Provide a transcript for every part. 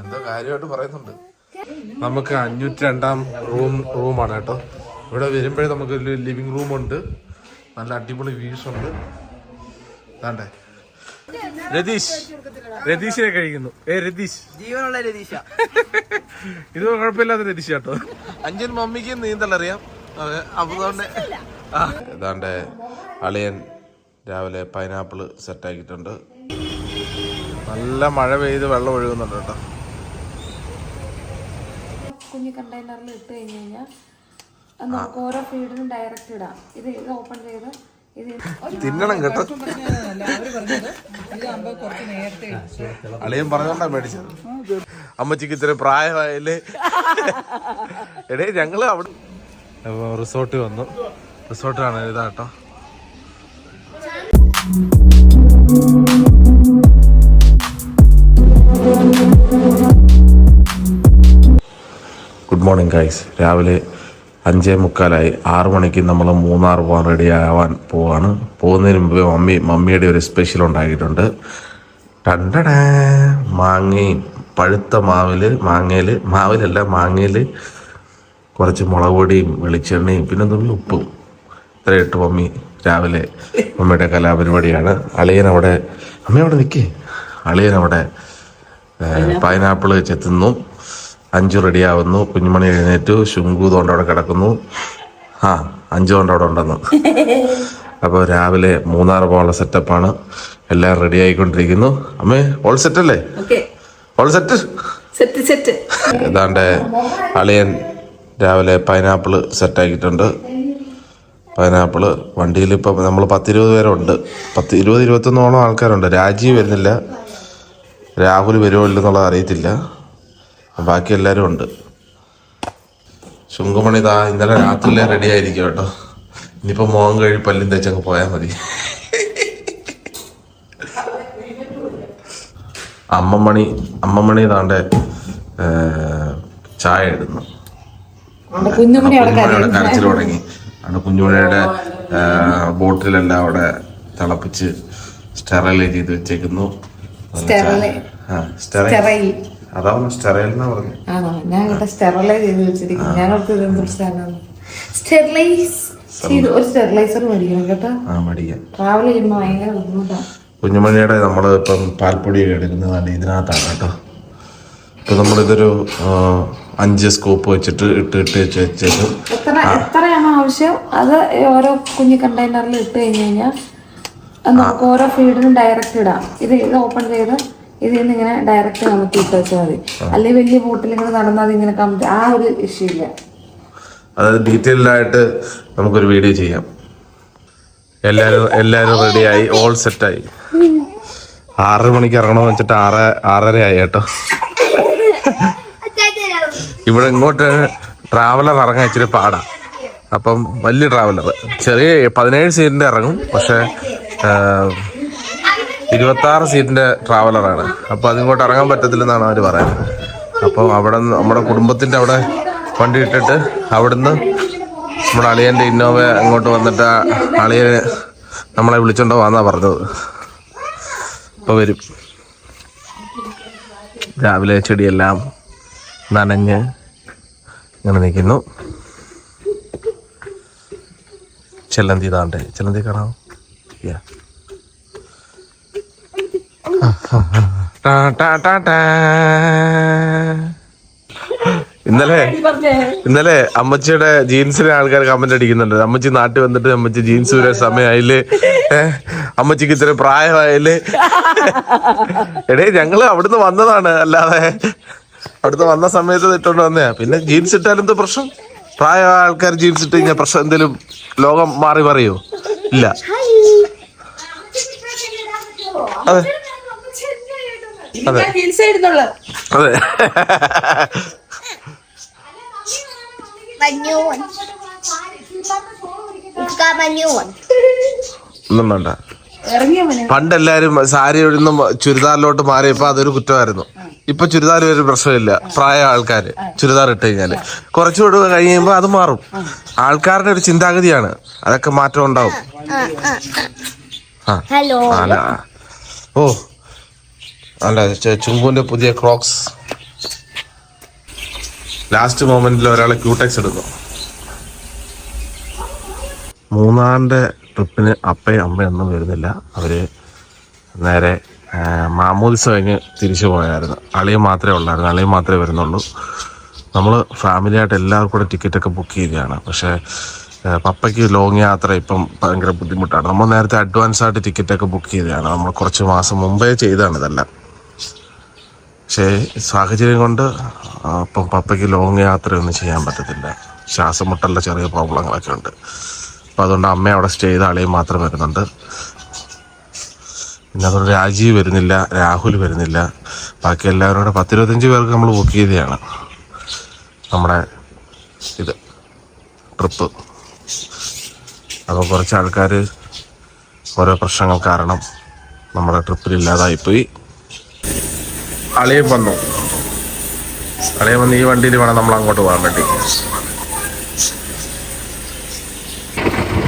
എന്തോ കാര്യമായിട്ട് പറയുന്നുണ്ട്. നമുക്ക് അഞ്ഞൂറ്റി രണ്ടാം റൂം റൂമാണ് കേട്ടോ. ഇവിടെ വരുമ്പോഴേ നമുക്ക് ഒരു ലിവിങ് റൂം ഉണ്ട് നല്ല അടിപൊളി വ്യൂസ് ഉണ്ട് താണ്ടേ രതീഷ്. രതീഷിനെ കഴിക്കുന്നു. ഏ രതീഷ്. ജീവനുള്ള രതീഷ. ഇത് കുഴപ്പമില്ലാത്ത രതീഷ് കേട്ടോ. അഞ്ചൻ മമ്മിക്ക് നീന്തലറിയാം. അതെ അതുകൊണ്ട് ഏതാണ്ട് അളിയൻ രാവിലെ പൈനാപ്പിൾ സെറ്റാക്കിയിട്ടുണ്ട് നല്ല മഴ പെയ്ത് വെള്ളം ഒഴുകുന്നുണ്ട് കേട്ടോ. കണ്ടെയ്നറിൽ ഇട്ട് കഴിഞ്ഞ് കഴിഞ്ഞാൽ അത് നമുക്ക് ഓരോ ഫീഡിനും ഡയറക്റ്റ് ഇടാം. ഇത് ഇത് ഓപ്പൺ ചെയ്ത് തിന്നണം കേട്ടോ. അളിയൻ പറഞ്ഞോണ്ടാ മേടിച്ചത്. അമ്മച്ചിക്ക് ഇത്ര പ്രായമായല്ലേ? എടേ ഞങ്ങൾ അവിടെ റിസോർട്ട് വന്നു. റിസോർട്ടാണ് ഇതാ കേട്ടോ ഗുഡ് മോർണിംഗ് ഗൈസ് രാവിലെ അഞ്ചേ മുക്കാലായി. ആറു മണിക്ക് നമ്മൾ മൂന്നാർ പോകാൻ റെഡി ആവാൻ പോവാണ്. പോകുന്നതിന് മുമ്പ് മമ്മി മമ്മിയുടെ ഒരു സ്പെഷ്യൽ ഉണ്ടാക്കിയിട്ടുണ്ട്. ടണ്ടടേ. മാങ്ങയും പഴുത്ത മാവിൽ മാങ്ങയിൽ മാവിലല്ല മാങ്ങയിൽ കുറച്ച് മുളക് പൊടിയും വെളിച്ചെണ്ണയും പിന്നെ തുള്ളി ഉപ്പും. ഇത്ര ഇട്ട് മമ്മി രാവിലെ മമ്മിയുടെ കലാപരിപാടിയാണ്. അളിയൻ അവിടെ അമ്മ അവിടെ നിൽക്കേ അളിയൻ അവിടെ പൈനാപ്പിൾ. ചെത്തുന്നു അഞ്ചു റെഡിയാവുന്നു. കുഞ്ഞുമണി എഴുന്നേറ്റു. ശുങ്കു കൊണ്ട് അവിടെ കിടക്കുന്നു. ആ അഞ്ചു കൊണ്ട് അവിടെ ഉണ്ടെന്ന്. അപ്പോൾ രാവിലെ മൂന്നാർ പോകാനുള്ള സെറ്റപ്പാണ്. എല്ലാം റെഡി ആയിക്കൊണ്ടിരിക്കുന്നു. അമ്മേ ഓൾ സെറ്റ് അല്ലേ? ഓൾ സെറ്റ് സെറ്റ് സെറ്റ് ഏതാണ്ട് അളിയൻ രാവിലെ പൈനാപ്പിൾ സെറ്റാക്കിയിട്ടുണ്ട് പൈനാപ്പിൾ വണ്ടിയിൽ ഇപ്പം നമ്മൾ പത്തിരുപത് പേരുണ്ട്. പത്ത് ഇരുപത് ഇരുപത്തൊന്നോളം ആൾക്കാരുണ്ട്. രാജീവ് വരുന്നില്ല. രാഹുൽ വരുമോ ഇല്ലെന്നുള്ളത് അറിയത്തില്ല. ബാക്കി എല്ലാവരും ഉണ്ട്. ശുങ്കുമണി താ ഇന്നലെ രാത്രിയിലെ റെഡി ആയിരിക്കും കേട്ടോ. ഇനിയിപ്പോൾ മോഹം കഴി പല്ലും തേച്ചങ്ങ് പോയാൽ മതി. അമ്മമണി അമ്മമണി താണ്ടെ ചായ ഇടുന്നു. കുഞ്ഞുമണി അവിടെ കുഞ്ഞുമണിയുടെ കരച്ചിൽ തുടങ്ങി. അവിടെ കുഞ്ഞുമണിയുടെ ബോട്ടിലെല്ലാം അവിടെ തിളപ്പിച്ച് സ്റ്റെറൈൽ ചെയ്ത് വെച്ചേക്കുന്നു. Sterile. അതാണ് സ്റ്റെറൈൽ എന്നാ പറഞ്ഞു. ആണോ? ഞാൻ ഇവിടെ സ്റ്റെറിലൈസ് ചെയ്ത് വെച്ചിരിക്കുന്നു. ഞങ്ങൾക്ക് ഇതെന്ത് സ്ഥലമാണ് സ്റ്റെറിലൈസ്. ചെയ്ത് ഒരു സ്റ്റെറിലൈസർ മേടിക്കണം കേട്ടോ. ആ മടിയ ട്രാവൽ ചെയ്യുമ്പോൾ ഭയങ്കര ബുദ്ധിമുട്ടാണ് കുഞ്ഞുമണിയുടെ നമ്മൾ ഇപ്പം പാൽപ്പൊടിയൊക്കെ എടുക്കുന്നത് ഇതിനകത്താണ് കേട്ടോ. ഇപ്പം നമ്മളിതൊരു അഞ്ച് സ്കോപ്പ് വെച്ചിട്ട് ഇട്ട് ഇട്ട് വെച്ച് വെച്ചേക്കും. എത്ര എത്രയാണോ ആവശ്യം? അത് ഓരോ കുഞ്ഞു കണ്ടെയ്നറിൽ ഇട്ട് കഴിഞ്ഞ് കഴിഞ്ഞാൽ നമുക്ക് ഓരോ ഫീഡിനും ഡയറക്റ്റ് ഇടാം. ഇത് ഇത് ഓപ്പൺ ചെയ്ത് ഇതിൽ നിന്ന് ഇങ്ങനെ ഡയറക്റ്റ് നമുക്ക് ഇട്ട് വെച്ചാൽ മതി. അല്ലെങ്കിൽ വലിയ ബോട്ടിൽ ഇങ്ങനെ നടന്നാൽ ഇങ്ങനെ കമ്പി ആ ഒരു ഇഷ്യൂ ഇല്ല. അതായത് ഡീറ്റെയിൽഡ് ആയിട്ട് നമുക്കൊരു വീഡിയോ ചെയ്യാം. എല്ലാവരും എല്ലാവരും റെഡിയായി ഓൾ സെറ്റായി ആറര മണിക്ക് ഇറങ്ങണമെന്ന് വെച്ചിട്ട് ആറ് ആറര ആയി കേട്ടോ. ഇവിടെ ഇങ്ങോട്ട് ട്രാവലർ ഇറങ്ങാൻ ഇച്ചിരി പാടാ. അപ്പം വലിയ ട്രാവലർ ചെറിയ പതിനേഴ് സീറ്റിന്റെ ഇറങ്ങും. പക്ഷെ ഇരുപത്തി ആറ് സീറ്റിന്റെ ട്രാവലറാണ്. അപ്പോൾ അതിങ്ങോട്ട് ഇറങ്ങാൻ പറ്റത്തില്ലെന്നാണ് അവർ പറയുന്നത്. അപ്പോൾ അവിടെ നമ്മുടെ കുടുംബത്തിന്റെ അവിടെ വണ്ടി ഇട്ടിട്ട് അവിടുന്ന് നമ്മുടെ അളിയന്റെ ഇന്നോവ അങ്ങോട്ട് വന്നിട്ട് അളിയെ നമ്മളെ വിളിച്ചോണ്ടോ വന്നാ പറഞ്ഞത്. അപ്പോൾ വരും. രാവിലെ ചെടിയെല്ലാം നനഞ്ഞ് ഇങ്ങനെ നിൽക്കുന്നു. ചെല്ലന്തി താണ്ടേ ചെല്ലന്തി കാണാം Yeah. ടാ, ടാ, ടാ, ടാ. ഇന്നലെ ഇന്നലെ അമ്മച്ചിയുടെ ജീൻസിലെ ആൾക്കാർ കമന്റ് അടിക്കുന്നുണ്ട്. അമ്മച്ചി നാട്ടിൽ വന്നിട്ട് അമ്മച്ചി ജീൻസ് വരെ സമയമായില്ലേ? അമ്മച്ചിക്ക് ഇത്ര പ്രായമായില്ലേ? എടേ ഞങ്ങൾ അവിടുന്ന് വന്നതാണ്. അല്ലാതെ അവിടുന്ന് വന്ന സമയത്ത് ഇട്ടോണ്ട് വന്നയാ. പിന്നെ ജീൻസ് ഇട്ടാലും എന്താ പ്രശ്നം? പ്രായമായ ആൾക്കാർ ജീൻസ് ഇട്ട് കഴിഞ്ഞാൽ പ്രശ്നം എന്തെങ്കിലും ലോകം മാറി പറയോ? ഇല്ല. അതെ. ഹിൽസ് അതെ. My new one. It's got my ഒന്നും വേണ്ട. ഇറങ്ങിയ മോനെ? പണ്ട് എല്ലാരും സാരി ഒഴുന്നും ചുരിദാറിലോട്ട് മാറിയപ്പോ അതൊരു കുറ്റമായിരുന്നു. ഇപ്പൊ ചുരിദാർ ഒരു പ്രശ്നമില്ല. പ്രായ ആൾക്കാര് ചുരിദാർ ഇട്ട് കഴിഞ്ഞാൽ. കുറച്ചുകൂടെ കഴിയുമ്പോ അത് മാറും. ആൾക്കാരുടെ ഒരു ചിന്താഗതിയാണ്. അതൊക്കെ മാറ്റം ഉണ്ടാവും. ഹലോ ഓ. അല്ല ചുങ്കുവിന്റെ പുതിയ ക്രോക്സ്. ലാസ്റ്റ് മൊമെന്റിൽ ഒരാളെ ക്യൂടെക്സ് എടുക്കും. മൂന്നാറിന്റെ ട്രിപ്പിന് അപ്പയും അമ്മയും ഒന്നും വരുന്നില്ല. അവർ നേരെ മാമോദിസ കഴിഞ്ഞ് തിരിച്ചു പോയായിരുന്നു. അളിയും മാത്രമേ ഉള്ളായിരുന്നു. അളിയും മാത്രമേ വരുന്നുള്ളൂ. നമ്മൾ ഫാമിലിയായിട്ട് എല്ലാവർക്കും കൂടെ ടിക്കറ്റൊക്കെ ബുക്ക് ചെയ്തതാണ് പക്ഷേ പപ്പയ്ക്ക് ലോങ് യാത്ര ഇപ്പം ഭയങ്കര ബുദ്ധിമുട്ടാണ്. നമ്മൾ നേരത്തെ അഡ്വാൻസ് ആയിട്ട് ടിക്കറ്റൊക്കെ ബുക്ക് ചെയ്തതാണ്. നമ്മൾ കുറച്ച് മാസം മുമ്പേ ചെയ്താണ് ഇതെല്ലാം. പക്ഷേ സാഹചര്യം കൊണ്ട് അപ്പം പപ്പയ്ക്ക് ലോങ് യാത്രയൊന്നും ചെയ്യാൻ പറ്റത്തില്ല. ശ്വാസം മുട്ടലിന്റെ ചെറിയ പ്രോബ്ലങ്ങളൊക്കെ ഉണ്ട്. അപ്പം അതുകൊണ്ട് അമ്മ അവിടെ സ്റ്റേ ചെയ്ത ആളെയും മാത്രം വരുന്നുണ്ട്. പിന്നെ അതുകൊണ്ട് രാജീവ് വരുന്നില്ല രാഹുൽ വരുന്നില്ല. ബാക്കി എല്ലാവരും കൂടെ പത്തിരുപത്തഞ്ച് പേർക്ക് നമ്മൾ ബുക്ക് ചെയ്തതാണ്. നമ്മുടെ ഇത് ട്രിപ്പ് അപ്പോൾ കുറച്ച് ആൾക്കാർ ഓരോ പ്രശ്നങ്ങൾ കാരണം നമ്മുടെ ട്രിപ്പിൽ ഇല്ലാതായിപ്പോയി. അളിയൻ വന്നു. അളിയൻ വന്ന് ഈ വണ്ടിയിൽ വേണം നമ്മൾ അങ്ങോട്ട് പോകാൻ വേണ്ടി.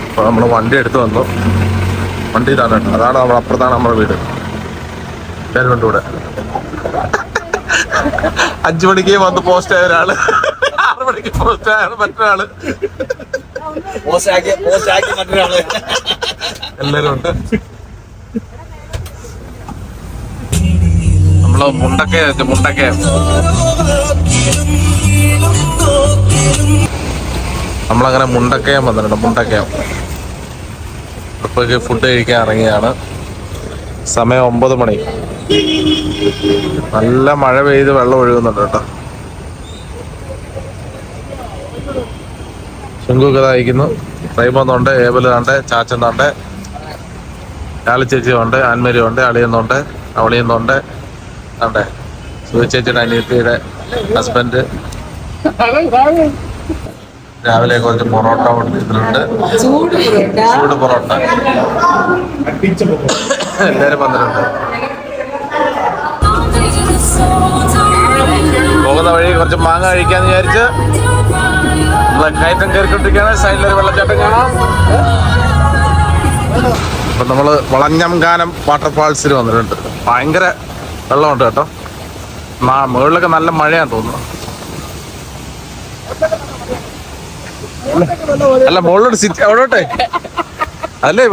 അപ്പോൾ നമ്മൾ വണ്ടി എടുത്തു വന്നു. വണ്ടി ഇതാണ് അതാണ് നമ്മൾ അപ്പുറത്താണ് നമ്മുടെ വീട്. ഇവിടെ. അഞ്ചു മണിക്ക് വന്ന് പോസ്റ്റ് ആയ ഒരാൾ. ആറു മണിക്ക് പോസ്റ്റ് ആയ മറ്റൊരാൾ. എല്ലാരും ഉണ്ട്. നമ്മൾ മുണ്ടക്കയ മുണ്ടക്കയ നമ്മളങ്ങനെ മുണ്ടക്കയം വന്നിട്ടുണ്ട് മുണ്ടക്കയം ഇപ്പോഴേക്ക് ഫുഡ് കഴിക്കാൻ ഇറങ്ങിയാണ് സമയം ഒമ്പത് മണി. നല്ല മഴ പെയ്ത് വെള്ളം ഒഴുകുന്നുണ്ട് കേട്ടോ. ശുങ്കുക്കഥ അയക്കുന്നു റൈമൊന്നുണ്ട് ഏബലുണ്ട് ചാച്ചനുണ്ട് അവളിയെന്നുണ്ട് ഉണ്ട് അളിയുന്നുണ്ട് അവളിയുന്നുണ്ട് ഉണ്ട് സുഖ ചേച്ചിയുടെ അനിയത്തിയുടെ ഹസ്ബൻഡ് രാവിലെ കുറച്ച് പൊറോട്ട കൊടുത്തിട്ടുണ്ട്. ചൂട് പൊറോട്ട. എല്ലാരും വന്നിട്ടുണ്ട്. പോകുന്ന വഴി കുറച്ച് മാങ്ങ കഴിക്കാന്ന് വിചാരിച്ച് നമ്മളെ കയറ്റം കയറിക്കൊണ്ടിരിക്കുകയാണ്. സൈഡിലൊരു വെള്ളച്ചാട്ടം കാണാം. അപ്പൊ നമ്മൾ വളഞ്ഞംകാനം വാട്ടർഫാൾസിൽ വന്നിട്ടുണ്ട്. ഭയങ്കര വെള്ളമുണ്ട് കേട്ടോ. മുകളിലൊക്കെ നല്ല മഴയാന്ന് തോന്നുന്നു. അല്ല മുകളിലോട്ട് സിറ്റി അവിടോട്ടെ അല്ലേ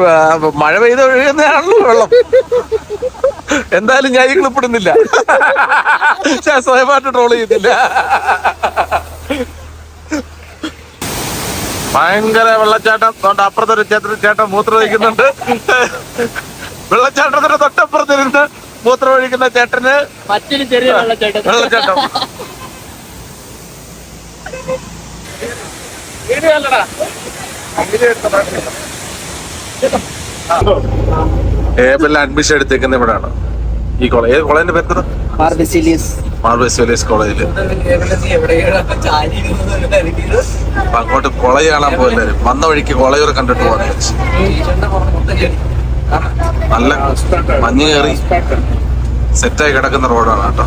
മഴ പെയ്ത് ഒഴുകുന്നതാണല്ലോ വെള്ളം. എന്തായാലും ഞാൻ ഈ ക്ലിപ്പിടുന്നില്ല സ്വയമായിട്ട് ട്രോൾ ചെയ്യുന്നില്ല. ഭയങ്കര വെള്ളച്ചാട്ടം. തൊണ്ട അപ്പുറത്തൊരു ചേട്ടൻ മൂത്രം ഒഴിക്കുന്നുണ്ട്. വെള്ളച്ചാട്ടത്തിന്റെ തൊട്ടപ്പുറത്തിരുന്ന് മൂത്രം ഒഴിക്കുന്ന ചേട്ടന് മറ്റൊരു ചെറിയ വെള്ളച്ചാട്ടം വെള്ളച്ചാട്ടം അഡ്മിഷൻ എടുത്തേക്കുന്ന ഇവിടെയാണ് ഈ കോളേജ് ഏത് കോളേജിന്റെ പേര് മാർബിസിലിയസ് മാർബസ് വില്ലേജ് കോളേജിൽ. അപ്പൊ അങ്ങോട്ട് കോളേജ് കാണാൻ പോയില്ലേ? വന്ന വഴിക്ക് കോളേജ് കണ്ടിട്ട് പോകാൻ നല്ല മഞ്ഞ് കയറി സെറ്റായി കിടക്കുന്ന റോഡാണ് കേട്ടോ.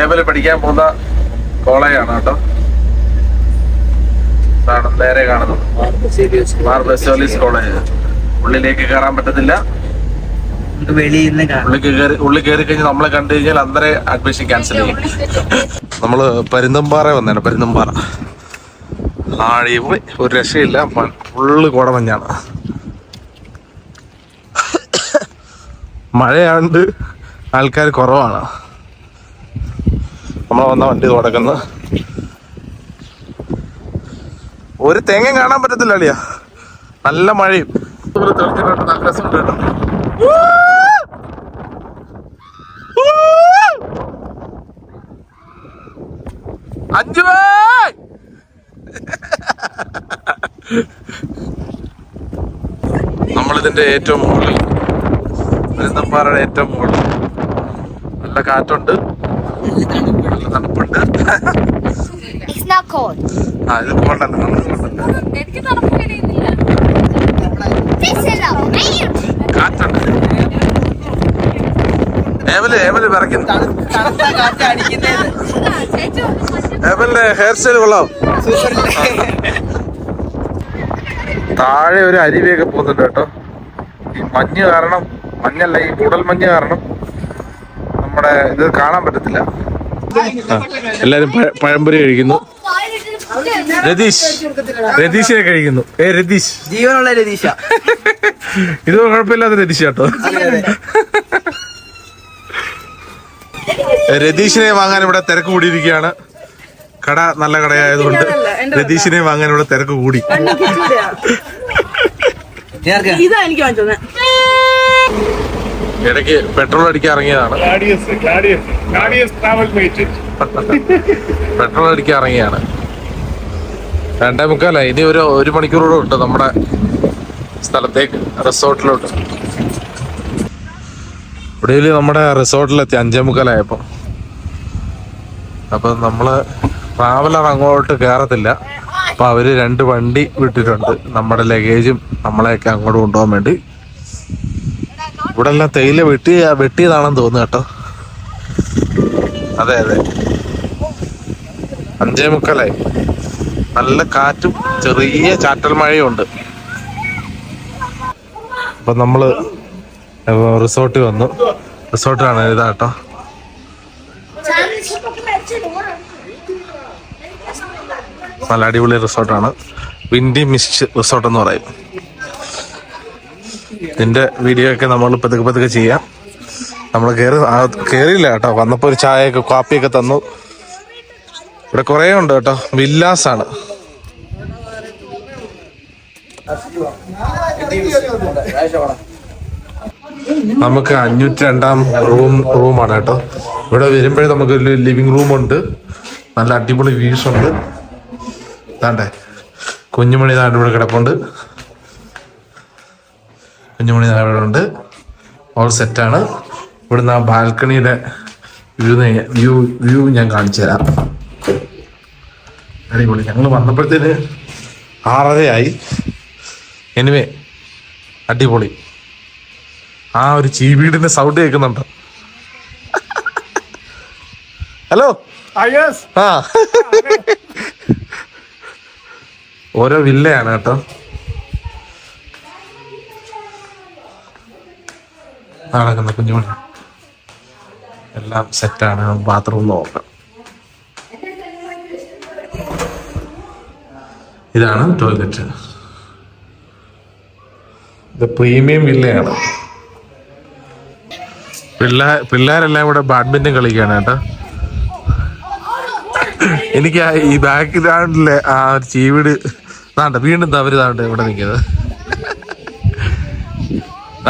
ഏവൽ പഠിക്കാൻ പോകുന്ന കോളേജാണ് കേട്ടോ. ഇതാണ് നേരെ കാണുന്നത്. Service college. ഉള്ളിലേക്ക് കയറാൻ പറ്റത്തില്ല. ഉള്ളി കയറി കഴിഞ്ഞാൽ നമ്മളെ കണ്ടു കഴിഞ്ഞാൽ അന്നേരം അഡ്മിഷൻ ക്യാൻസൽ ചെയ്യും. നമ്മൾ പരുന്തമ്പാറ വന്നേണ് പരുന്തമ്പാറ ആഴി പോയി. ഒരു രക്ഷയില്ല. ഫുള്ള് കോടമഞ്ഞാണ്. മഴയാണ്ട് ആൾക്കാർ കുറവാണ്. നമ്മൾ വന്ന വണ്ടി തുടക്കുന്നത് ഒരു തേങ്ങ കാണാൻ പറ്റത്തില്ല അളിയ. നല്ല മഴയും. അഞ്ചു നമ്മളിതിന്റെ ഏറ്റവും മുകളിൽ പെരുന്തമ്പാറയുടെ ഏറ്റവും മുകളിൽ നല്ല കാറ്റുണ്ട്. നല്ല തണുപ്പുണ്ട്. ആ ഇത് കൊണ്ടല്ല. കാറ്റുണ്ട്. ഏവൽ ഏവൽ വിറയ്ക്കുന്നു. ഏവലിന്റെ ഹെയർ സ്റ്റൈൽ കൊള്ളാം. താഴെ ഒരു അരുവിയൊക്കെ പോകുന്നുണ്ട് കേട്ടോ. ഈ മഞ്ഞ് കാരണം മഞ്ഞല്ല ഈ കൂടൽ മഞ്ഞ് കാരണം നമ്മുടെ ഇത് കാണാൻ പറ്റത്തില്ല. എല്ലാരും പഴംപൊരി കഴിക്കുന്നു. രതീഷ്. രതീഷിനെ കഴിക്കുന്നു. ഏ രതീഷ്. ജീവനുള്ള രതീഷ. ഇത് കുഴപ്പമില്ലാത്ത രതീഷ് കേട്ടോ രതീഷിനെ വാങ്ങാൻ ഇവിടെ തിരക്ക് കൂടിയിരിക്കുകയാണ്. കട നല്ല കടയായതുകൊണ്ട് രതീഷിനെ വാങ്ങാൻ ഇവിടെ തിരക്ക് കൂടി. ഇതാ എനിക്ക് വാങ്ങിച്ചത്. ഇടയ്ക്ക് പെട്രോൾ അടിക്കാൻ ഇറങ്ങിയതാണ്. പെട്രോൾ അടിക്കാൻ ഇറങ്ങിയാണ് രണ്ടേ മുക്കാല ഇനി ഒരു ഒരു മണിക്കൂറോളം ഉണ്ട് നമ്മുടെ സ്ഥലത്തേക്ക് റിസോർട്ടിലോട്ട്. ഇവിടെ നമ്മുടെ റിസോർട്ടിലെത്തി അഞ്ചേ മുക്കാലായപ്പോ അപ്പൊ നമ്മൾ ട്രാവലർ അങ്ങോട്ട് കയറത്തില്ല അപ്പൊ അവർ രണ്ട് വണ്ടി വിട്ടിട്ടുണ്ട്. നമ്മുടെ ലഗേജും നമ്മളെയൊക്കെ അങ്ങോട്ട് കൊണ്ടുപോകാൻ വേണ്ടി. ഇവിടെ എല്ലാം തേയില വെട്ടി വെട്ടിയതാണെന്ന് തോന്നുന്നു കേട്ടോ. അതെ അതെ. അഞ്ചേ മുക്കാലായി. നല്ല കാറ്റും ചെറിയ ചാറ്റൽ മഴയും ഉണ്ട്. അപ്പൊ നമ്മൾ റിസോർട്ടിൽ വന്നു. റിസോർട്ടാണ് ഇതാട്ടോ നല്ല അടിപൊളി റിസോർട്ടാണ്. വിൻഡി മിസ്റ്റ് റിസോർട്ട് എന്ന് പറയും. ഇതിന്റെ വീഡിയോ ഒക്കെ നമ്മൾ പതുക്കെ പതുക്കെ ചെയ്യാം. നമ്മൾ കയറി കയറിയില്ല കേട്ടോ. വന്നപ്പോൾ ഒരു ചായയൊക്കെ കാപ്പിയൊക്കെ തന്നു. ഇവിടെ കുറേ ഉണ്ട് കേട്ടോ. വില്ലാസ് ആണ് നമുക്ക് അഞ്ഞൂറ്റി രണ്ടാം റൂം റൂമാണ് കേട്ടോ. ഇവിടെ വരുമ്പോഴേ നമുക്ക് ഒരു ലിവിങ് റൂം ഉണ്ട്. നല്ല അടിപൊളി വ്യൂസ് ഉണ്ട്. ഇതാണ്ടേ. കുഞ്ഞുമണി ഇതാണ്ട് ഇവിടെ കിടപ്പുണ്ട്. കുഞ്ഞുമണി താ ഇവിടെ ഉണ്ട് ഓൾ സെറ്റാണ് ഇവിടുന്ന് ആ ബാൽക്കണിയുടെ വ്യൂ വ്യൂ വ്യൂ ഞാൻ കാണിച്ചു തരാം. അടിപൊളി. ഞങ്ങൾ വന്നപ്പോഴത്തേന് ആറരയായി. എനിവേ അടിപൊളി. ആ ഒരു ചീവീടിന്റെ സൗണ്ട് കേൾക്കുന്നുണ്ട്. Hello Ah. ആ. ഓരോ വില്ലയാണ് കേട്ടോ. നടക്കുന്ന കുഞ്ഞുമണി. എല്ലാം സെറ്റാണ് ബാത്റൂം നോക്കാം ഇതാണ് ടോയ്ലറ്റ് ഇത് പ്രീമിയം വില്ലയാണ് പിള്ളേ പിള്ളേരെല്ലാം ഇവിടെ ബാഡ്മിന്റൺ കളിക്കുകയാണ് കേട്ടോ. എനിക്ക് ഈ ബാക്ക്ഗ്രൗണ്ടിലെ ആ ഒരു ചീവിട്. താണ്ട വീണ്ടും തവര് താണ്ട ഇവിടെ നിൽക്കുന്നത്.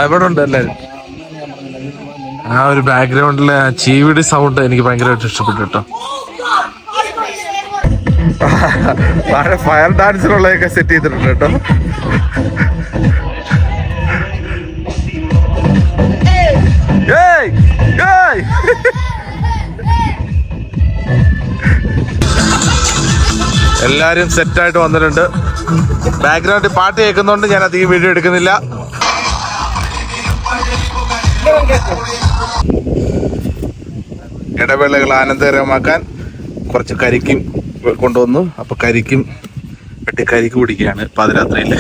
അവിടെ ഉണ്ട് എല്ലാരും. ആ ഒരു ബാക്ക്ഗ്രൗണ്ടിലെ ആ ചീവിടി സൗണ്ട് എനിക്ക് ഭയങ്കരമായിട്ട് ഇഷ്ടപ്പെട്ടു കേട്ടോ. ഫയർ ഡാൻസിനുള്ളതൊക്കെ സെറ്റ് ചെയ്തിട്ടുണ്ട് കേട്ടോ. എല്ലാരും സെറ്റായിട്ട് വന്നിട്ടുണ്ട്. ബാക്ക്ഗ്രൗണ്ടിൽ പാട്ട് കേൾക്കുന്നോണ്ട് ഞാൻ അധികം വീഡിയോ എടുക്കുന്നില്ല. ഇടവേളകൾ ആനന്ദകരമാക്കാൻ കുറച്ച് കരിക്കും കൊണ്ടുവന്നു. അപ്പൊ കരിക്കും വെട്ടി കരിക്ക് പിടിക്കുകയാണ് പാതിരാത്രിയിൽ.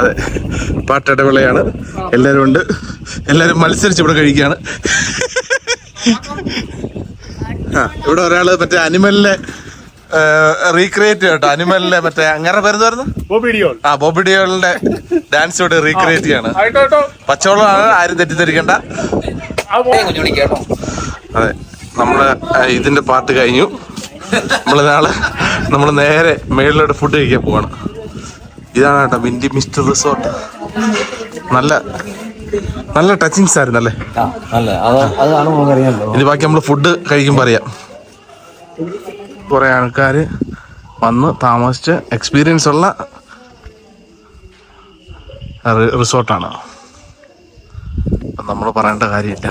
അതെ. പാട്ടിടവേളയാണ്. എല്ലാവരും ഉണ്ട്. എല്ലാരും മത്സരിച്ച് ഇവിടെ കഴിക്കുകയാണ്. ആ ഇവിടെ ഒരാൾ മറ്റേ അനിമലിലെ റീക്രിയേറ്റ് കേട്ടോ അനിമലിലെ മറ്റേ അങ്ങനെ Deol. ആ ബോബിഡിയോളിന്റെ ഡാൻസ് ഇവിടെ റീക്രിയേറ്റ് ചെയ്യാണ്. പച്ചവെള്ളമാണ് ആരും തെറ്റിദ്ധരിക്കണ്ട. അതെ നമ്മൾ ഇതിന്റെ പാട്ട് കഴിഞ്ഞു. നമ്മൾ നാളെ നമ്മൾ നേരെ മേളിലോട്ട് ഫുഡ് കഴിക്കാൻ പോവാണ്. ഇതാണ് കേട്ടോ മിന്റി മിസ്റ്റർ റിസോർട്ട്. നല്ല നല്ല ടച്ചിങ്സ് ആയിരുന്നല്ലേ? അല്ല ഇനി ബാക്കി നമ്മൾ ഫുഡ് കഴിക്കുമ്പോൾ അറിയാം. കുറെ ആൾക്കാർ വന്ന് താമസിച്ച് എക്സ്പീരിയൻസ് ഉള്ള റിസോർട്ടാണ് നമ്മൾ പറയേണ്ട കാര്യമില്ല.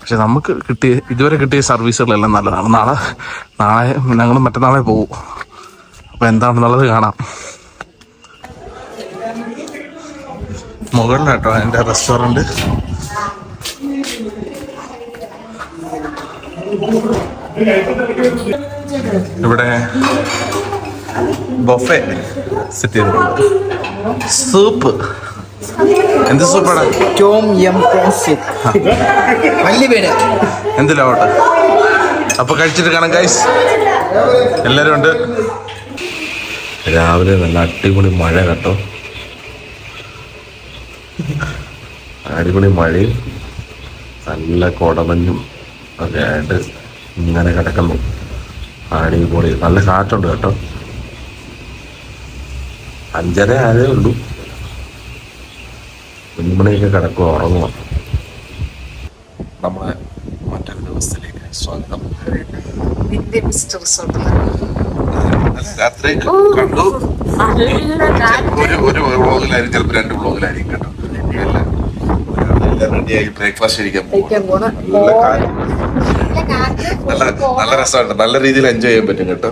പക്ഷെ നമുക്ക് കിട്ടിയ ഇതുവരെ കിട്ടിയ സർവീസുകളെല്ലാം നല്ലതാണ്. നാളെ നാളെ ഞങ്ങൾ മറ്റന്നാളെ പോകും അപ്പൊ എന്താണെന്നുള്ളത് കാണാം. മുകളിലാട്ടോ എന്റെ റെസ്റ്റോറന്റ്. ഇവിടെ ബൊഫെ സെറ്റ് ചെയ്തിട്ടുണ്ട്. സൂപ്പ്. എന്ത് സൂപ്പാണ് ടോം എം ഫ്രാൻസിക് വലിയ പേര്. എന്തിലോട്ട് അപ്പൊ കഴിച്ചിട്ട് കാണാം ഗൈസ് എല്ലാരും ഉണ്ട്. രാവിലെ നല്ല അടിപൊളി മഴ കേട്ടോ. അടിപൊളി മഴയും നല്ല കുടമഞ്ഞും ഒക്കെ ആയിട്ട് ഇങ്ങനെ കിടക്കുന്നു. അടിപൊളി. നല്ല കാറ്റുണ്ട് കേട്ടോ. അഞ്ചര ആരേ ഉള്ളൂ. കുഞ്ഞുമണിയൊക്കെ കിടക്കുക ഉറങ്ങുക നമ്മളെ മറ്റൊരു ദിവസത്തിലേക്ക് സ്വാഗതം. രാത്രി കണ്ടു. ഒരു ഒരു വ്ളോഗിലായിരിക്കും ചിലപ്പോൾ രണ്ട് വ്ളോഗിലായിരിക്കും കേട്ടോ. റെഡിയായി ബ്രേക്ക്ഫാസ്റ്റ് കഴിക്കാൻ പോകും നല്ല നല്ല നല്ല രസമുണ്ട്. നല്ല രീതിയിൽ എൻജോയ് ചെയ്യാൻ പറ്റും കേട്ടോ.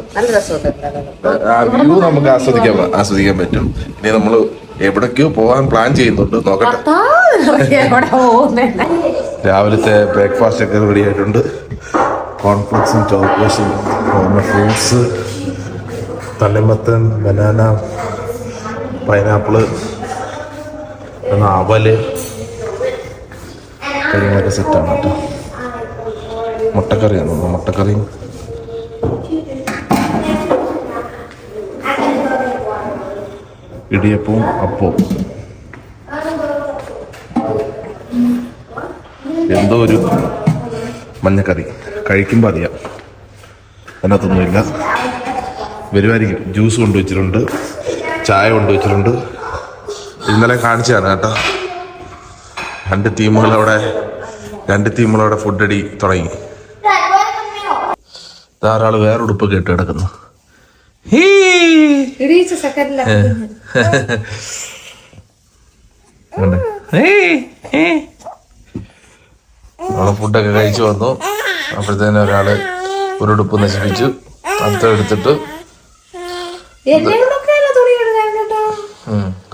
ആ വ്യൂ നമുക്ക് ആസ്വദിക്കാൻ ആസ്വദിക്കാൻ പറ്റും. ഇനി നമ്മൾ എവിടേക്കോ പോകാൻ പ്ലാൻ ചെയ്യുന്നുണ്ട്. നോക്കട്ടെ. രാവിലത്തെ ബ്രേക്ക്ഫാസ്റ്റ് ഒക്കെ റെഡി ആയിട്ടുണ്ട്. കോൺഫ്ലക്സും ചോക്ലേറ്റ്സും ഫ്രൂട്ട്സ് തണ്ണിമത്തൻ ബനാന പൈനാപ്പിൾ അവൽ. കാര്യങ്ങളൊക്കെ സെറ്റാണ് കേട്ടോ. മുട്ടക്കറിയാണ്? മുട്ടക്കറിയും ഇടിയപ്പവും അപ്പവും. എന്തോ ഒരു മഞ്ഞക്കറി. കഴിക്കുമ്പോൾ അറിയാം. അതിനകത്തൊന്നുമില്ല. വരുമായിരിക്കും ജ്യൂസ് കൊണ്ടുവച്ചിട്ടുണ്ട്. ചായ കൊണ്ടുവച്ചിട്ടുണ്ട്. ഇന്നലെ കാണിച്ചതാണ് കേട്ടോ. രണ്ട് ടീമുകളവിടെ രണ്ട് ടീമുകളവിടെ ഫുഡ് അടി തുടങ്ങി. ധാരാളം വേറെ ഉടുപ്പ് കേട്ട് കിടക്കുന്നു. നമ്മൾ ഫുഡൊക്കെ കഴിച്ചു വന്നു. അപ്പോഴത്തേനും ഒരാൾ ഒരു ഉടുപ്പ് നശിപ്പിച്ചു. അടുത്ത എടുത്തിട്ട്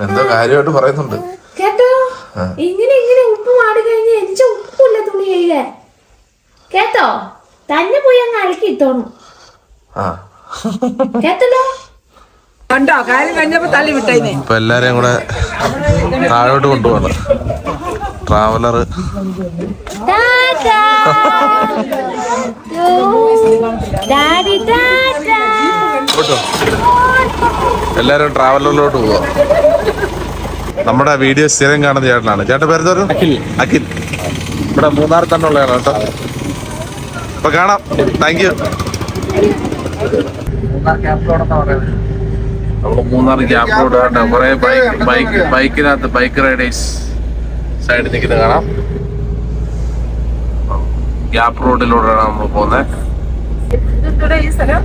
എന്തോ കാര്യമായിട്ട് പറയുന്നുണ്ട്. കേട്ടോ? ഇങ്ങനെ ഇങ്ങനെ ഉപ്പ് മാടി കഴിഞ്ഞ് എനിക്ക് ഉപ്പില്ല തുണി കഴുകാൻ. കേട്ടോ? തന്നെ പോയി അങ്ങ് അലക്കി ഇട്ടോണു. ആ. കണ്ടോ? കാര്യം കഴിഞ്ഞപ്പോ തള്ളി വിട്ടേനെ. ഇപ്പൊ എല്ലാരെയും കൂടെ താഴോട്ട് കൊണ്ടുപോകണം. ട്രാവലർ എല്ലാരും ട്രാവലറിലോട്ട് പോവാ. നമ്മുടെ വീഡിയോ സ്ഥിരം കാണുന്ന ചേട്ടനാണ്. ചേട്ടൻ പേര് അഖിൽ. അഖിൽ. ഇവിടെ മൂന്നാർ തന്നെ ഉള്ളതാണ് കേട്ടോ. അപ്പൊ കാണാം. താങ്ക് യു നമ്മൾ മൂന്നാർ ഗ്യാപ്പ് റോഡ് കണ്ടോ കുറെ ബൈക്ക് ബൈക്ക് ബൈക്കിനകത്ത് ബൈക്ക് റൈഡേഴ്സ് സൈഡിൽ നിൽക്കുന്നത് കാണാം. ഗ്യാപ്പ് റോഡിലൂടെയാണ് നമ്മൾ പോകുന്നത് ഈ സ്ഥലം?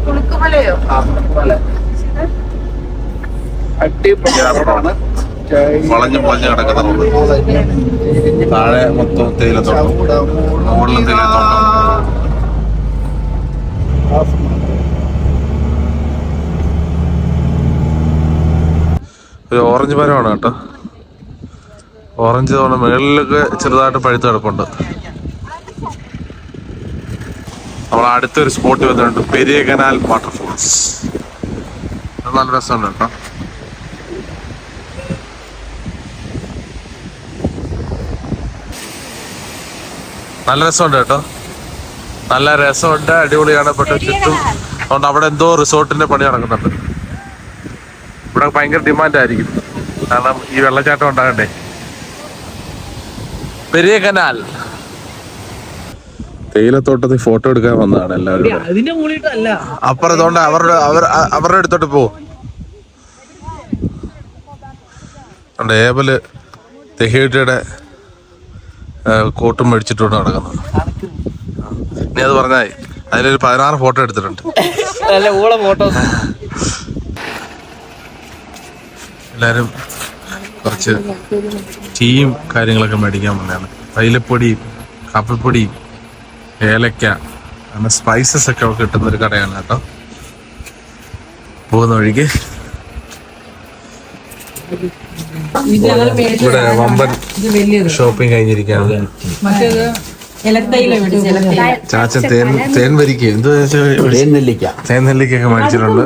കുളുക്കുമലയോ? വളഞ്ഞു വളഞ്ഞു കിടക്കുന്ന റോഡ് താഴെ മൊത്തം തേയില തേയിലത്തോട്ടം ഒരു ഓറഞ്ച് മരമാണ് കേട്ടോ. ഓറഞ്ച് തോന്നുന്ന മുകളിലൊക്കെ ചെറുതായിട്ട് പഴുത്ത് കിടപ്പുണ്ട്. നമ്മൾ അടുത്തൊരു സ്പോട്ട് വന്നിട്ടുണ്ട്. പെരിയ കനാൽ വാട്ടർഫോൾസ്. നല്ല രസമുണ്ട് കേട്ടോ. നല്ല രസമുണ്ട് കേട്ടോ. നല്ല രസമുണ്ട് അടിപൊളിയാണ് പെട്ട് ചുറ്റും അതുകൊണ്ട് അവിടെ എന്തോ റിസോർട്ടിന്റെ പണി നടക്കുന്നുണ്ട്. ഇവിടെ ഭയങ്കര ഡിമാൻഡ് ആയിരിക്കും. കാരണം ഈ വെള്ളച്ചാട്ടം ഉണ്ടാകണ്ടേ. പെരിയ കനാൽ തേയിലത്തോട്ടത്തിൽ ഫോട്ടോ എടുക്കാൻ വന്നതാണ് എല്ലാവരും. അപ്പുറത്തോണ്ട് അവരുടെ അവർ അവരുടെ അടുത്തോട്ട് പോ. അതുകൊണ്ട് ഏബൽ തെഹേട്ടിയുടെ കോട്ടും മേടിച്ചിട്ടുണ്ട് നടക്കുന്നത്. നീ അത് പറഞ്ഞായി. അതിലൊരു പതിനാറ് ഫോട്ടോ എടുത്തിട്ടുണ്ട്. എല്ലാരും കുറച്ച് ടീയും കാര്യങ്ങളൊക്കെ മേടിക്കാൻ വന്നതാണ്. തൈലപ്പൊടി കാപ്പിപ്പൊടി ഏലക്ക അങ്ങനെ സ്പൈസസ് ഒക്കെ കിട്ടുന്ന ഒരു കടയാണ് കേട്ടോ. പോകുന്ന വഴിക്ക്. ഇവിടെ വമ്പൻ ഷോപ്പിംഗ് കഴിഞ്ഞിരിക്കുകയാണ്. മറ്റേത് തേൻ തേൻ വരിക്കുക എന്തോ നെല്ലിക്ക. മേടിച്ചിട്ടുണ്ട്.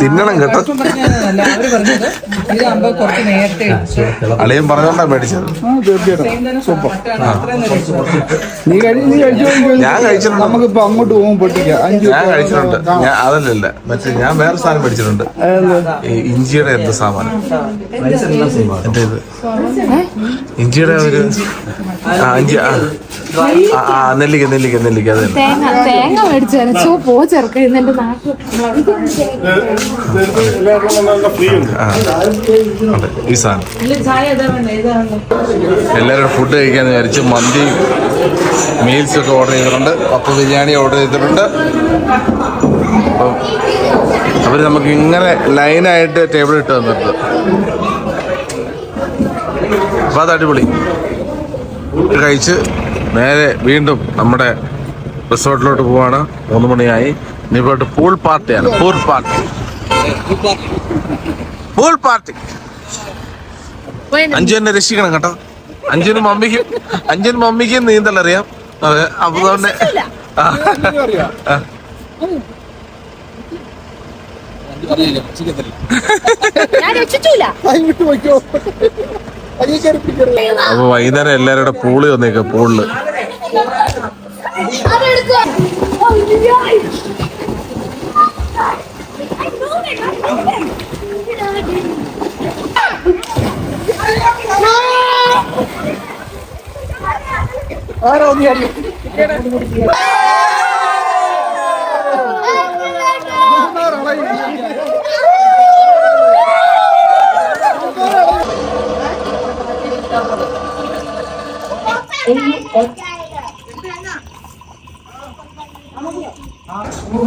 തിന്നണം കേട്ടോ. അവർ പറഞ്ഞത്. ഇതാകുമ്പോ കുറച്ച് നേരത്തെ ഇടിച്ച് അളിയൻ പറഞ്ഞോണ്ടാ മേടിച്ചത്. ഞാൻ കഴിച്ചിട്ടുണ്ട്. നമുക്കിപ്പോ അങ്ങോട്ട് പോകുമ്പോൾ പൊട്ടിക്കാം. അഞ്ച് ഞാൻ കഴിച്ചിട്ടുണ്ട്. ഞാൻ അതല്ലല്ല. മറ്റേ ഞാൻ വേറെ സാധനം മേടിച്ചിട്ടുണ്ട്. ഇഞ്ചിയുടെ എന്ത് സാധനം. ഇഞ്ചിയുടെ ഒരു ആ ഇഞ്ചി ആ. നെല്ലിക്ക. നെല്ലിക്ക നെല്ലിക്ക അതെ തേങ്ങ തേങ്ങ മേടിച്ചു പോ ചെറുക്ക എന്റെ. ഈ സാധനം. എല്ലാവരും ഫുഡ് കഴിക്കാൻ വിചാരിച്ച് മന്തി മീൽസ് ഒക്കെ ഓർഡർ ചെയ്തിട്ടുണ്ട്. പപ്പ് ബിരിയാണി ഓർഡർ ചെയ്തിട്ടുണ്ട്. അപ്പം അവർ നമുക്ക് ഇങ്ങനെ ലൈനായിട്ട് ടേബിൾ ഇട്ട് തന്നിട്ടുണ്ട്. അപ്പം അത് അടിപൊളി. കഴിച്ച് നേരെ വീണ്ടും നമ്മുടെ റിസോർട്ടിലോട്ട് പോവാണ്. മൂന്ന് മണിയായി. ഇനിയിപ്പോട്ട് പൂൾ പാർട്ടിയാണ്. Pool party. Pool party. Anju എന്നെ രക്ഷിക്കണം കേട്ടോ. അഞ്ചിന് മമ്മിക്കും അഞ്ചിന് മമ്മിക്കും നീന്തൽ അറിയാം അതെ അപ്പൊ തന്നെ. ഞാൻ വെച്ചിട്ടില്ല അപ്പൊ വൈകുന്നേരം എല്ലാവരും കൂടെ പൂളി വന്നേക്ക പൂളിൽ ആരോ നീ അറിയോ?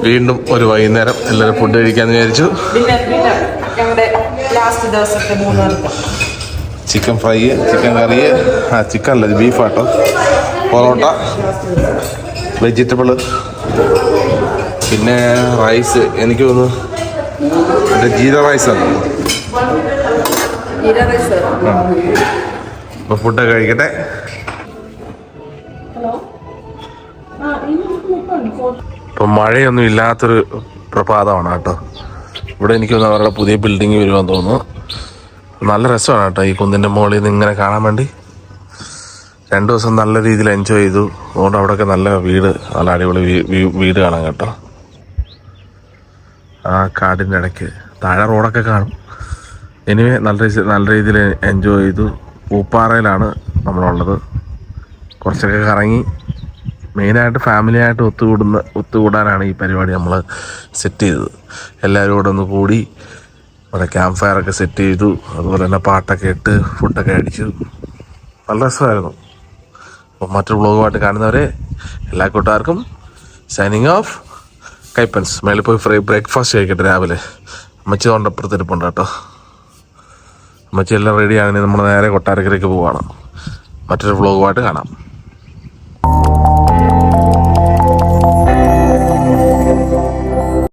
വീണ്ടും ഒരു വൈകുന്നേരം എല്ലാവരും ഫുഡ് കഴിക്കാന്ന് വിചാരിച്ചു. ലാസ്റ്റ് ദിവസത്തെ ചിക്കൻ ഫ്രൈ ചിക്കൻ കറി ആ ചിക്കൻ അല്ല ബീഫ് ആട്ടോ. പൊറോട്ട വെജിറ്റബിൾ പിന്നെ റൈസ് എനിക്ക് തോന്നുന്നു മറ്റേ ജീര റൈസാണ് ആണ്. ഫുഡൊക്കെ കഴിക്കട്ടെ. ഇപ്പൊ മഴയൊന്നും ഇല്ലാത്തൊരു പ്രഭാതമാണ് കേട്ടോ. ഇവിടെ എനിക്ക് തോന്നുന്നു അവരുടെ പുതിയ ബിൽഡിംഗ് വരുവാന്ന് തോന്നുന്നു. നല്ല രസമാണ് കേട്ടോ ഈ കുന്നിന്റെ മുകളിൽ നിന്ന് ഇങ്ങനെ കാണാൻ വേണ്ടി. രണ്ട് ദിവസം നല്ല രീതിയിൽ എൻജോയ് ചെയ്തു. അതുകൊണ്ട് അവിടെയൊക്കെ നല്ല വീട് നല്ല അടിപൊളി വീട് കാണാം കേട്ടോ. ആ കാടിന്റെ ഇടയ്ക്ക്. താഴെ റോഡൊക്കെ കാണും. എനിവേ നല്ല രീതി നല്ല രീതിയിൽ എൻജോയ് ചെയ്തു. പൂപ്പാറയിലാണ് നമ്മളുള്ളത്. കുറച്ചൊക്കെ കറങ്ങി. മെയിനായിട്ട് ഫാമിലിയായിട്ട് ഒത്തുകൂടുന്ന ഒത്തുകൂടാനാണ് ഈ പരിപാടി നമ്മൾ സെറ്റ് ചെയ്തത്. എല്ലാവരും കൂടെ ഒന്ന് കൂടി അവിടെ ക്യാമ്പ് ഫയർ ഒക്കെ സെറ്റ് ചെയ്തു. അതുപോലെ തന്നെ പാട്ടൊക്കെ ഇട്ട് ഫുഡൊക്കെ അടിച്ചു. നല്ല രസമായിരുന്നു. അപ്പോൾ മറ്റൊരു ബ്ലോഗുമായിട്ട് കാണുന്നവരെ എല്ലാ കൂട്ടുകാർക്കും സൈനിങ് ഓഫ് കൈപ്പൻസ് മേലെ പോയി ഫ്രൈ ബ്രേക്ക്ഫാസ്റ്റ് കഴിക്കട്ടെ രാവിലെ. അമ്മച്ചി തൊണ്ടപ്പുറത്തിരിപ്പുണ്ട് കേട്ടോ. അമ്മച്ചി എല്ലാം റെഡിയാണ് നമ്മൾ നേരെ കൊട്ടാരക്കരയ്ക്ക് പോവുകയാണ് മറ്റൊരു ബ്ലോഗുമായിട്ട് കാണാം.